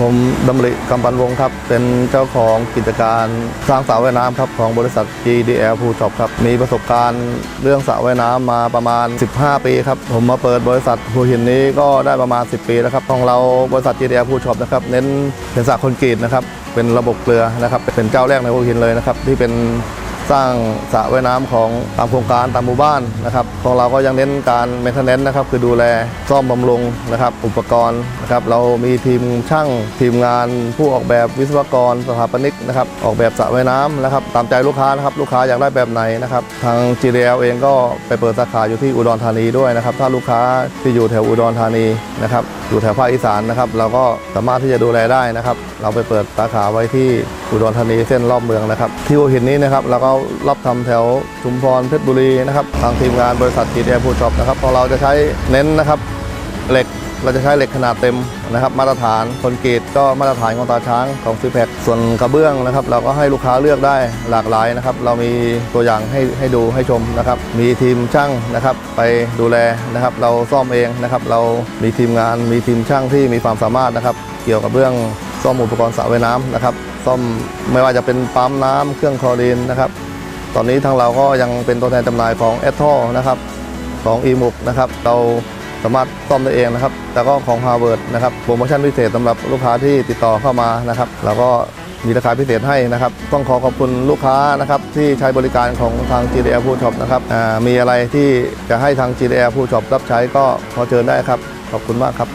ผมดำริกำปันวงศ์ครับ เป็นเจ้าของกิจการสร้างสระว่ายน้ำครับของบริษัท GDL Pool Shop ครับ มีประสบการณ์เรื่องสระว่ายน้ำมาประมาณ 15 ปีครับ ผมมาเปิดบริษัทหัวหินนี้ก็ได้ประมาณ 10 ปีแล้วครับ ของเราบริษัท GDL Pool Shop นะครับ เน้นเป็นสระคอนกรีตนะครับ เป็นระบบเกลือนะครับ เป็นเจ้าแรกในหัวหินเลยนะครับ ที่เป็น สร้างสระว่ายน้ำของตามโครงการตามหมู่บ้านนะครับของเราก็ยังเน้นการเมนเทนเนนนะครับคือดูแลซ่อมบำรุงนะครับอุปกรณ์นะครับเรามีทีมช่างทีมงาน ผู้ออกแบบวิศวกรสถาปนิกนะครับออกแบบสระว่ายน้ำนะครับตามใจลูกค้านะครับลูกค้าอยากได้แบบไหนนะครับทาง GDL เองก็ไปเปิดสาขาอยู่ที่อุดรธานีด้วยนะครับถ้าลูกค้าที่อยู่แถวอุดรธานีนะครับอยู่แถวภาคอีสานนะครับเราก็สามารถที่จะดูแลได้นะครับ เราไปเปิดสาขาไว้ที่อุดรธานีเส้นรอบเมืองนะครับที่หัวหินนี้นะครับเราก็รับทำแถวชุมพรเพชรบุรีนะครับทางทีมงานบริษัทจีเดียพูช็อปนะครับของเราจะใช้เน้นนะครับเหล็กเราจะใช้เหล็กขนาดเต็มนะครับ มาตรฐานคอนกรีตก็มาตรฐานของตาช้างของซีแพคส่วนกระเบื้องนะครับ เราก็ให้ลูกค้าเลือกได้หลากหลายนะครับ เรามีตัวอย่างให้ให้ดูให้ชมนะครับ มีทีมช่างนะครับ ไปดูแลนะครับ เราซ่อมเองนะครับ เรามีทีมงานมีทีมช่างที่มีความสามารถนะครับ เกี่ยวกับเรื่องซ่อมอุปกรณ์สระว่ายน้ำนะครับซ่อมไม่ว่าจะเป็นปั๊มน้ำเครื่องคลอรีนนะครับ ตอนนี้ทางเราก็ยังเป็นตัวแทนจำหน่ายของแอททอนะครับของอีมุกนะครับเราสามารถซ่อมได้เองนะครับแต่ก็ของ Harvard นะครับโปรโมชั่นพิเศษสำหรับลูกค้าที่ติดต่อเข้ามานะครับเราก็มีราคาพิเศษให้นะครับ ต้องขอขอบคุณลูกค้านะครับที่ใช้บริการของทาง GDL Food Shop นะครับมีอะไรที่จะให้ทาง GDL Food Shop รับใช้ก็ขอเชิญได้ครับ ขอบคุณมากครับ